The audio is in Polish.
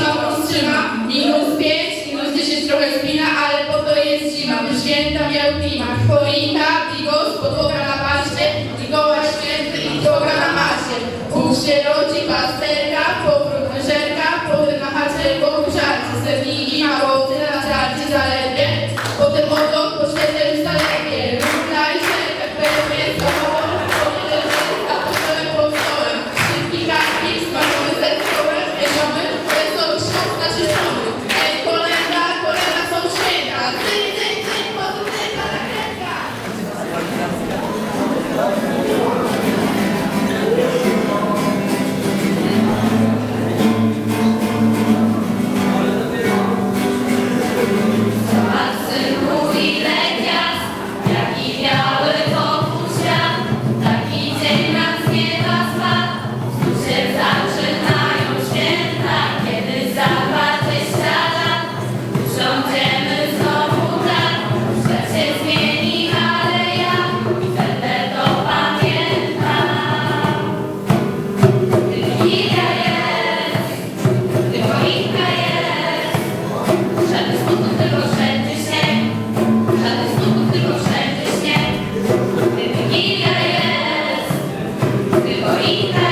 minus trzyma, minus 5, minus 10 trochę spina, ale po to jest zima, by święta miał klimat. Choinka, bigos, podłoga na paście, i goła święty i droga na masie. Bóg się rodzi, pasterka. Tylko inne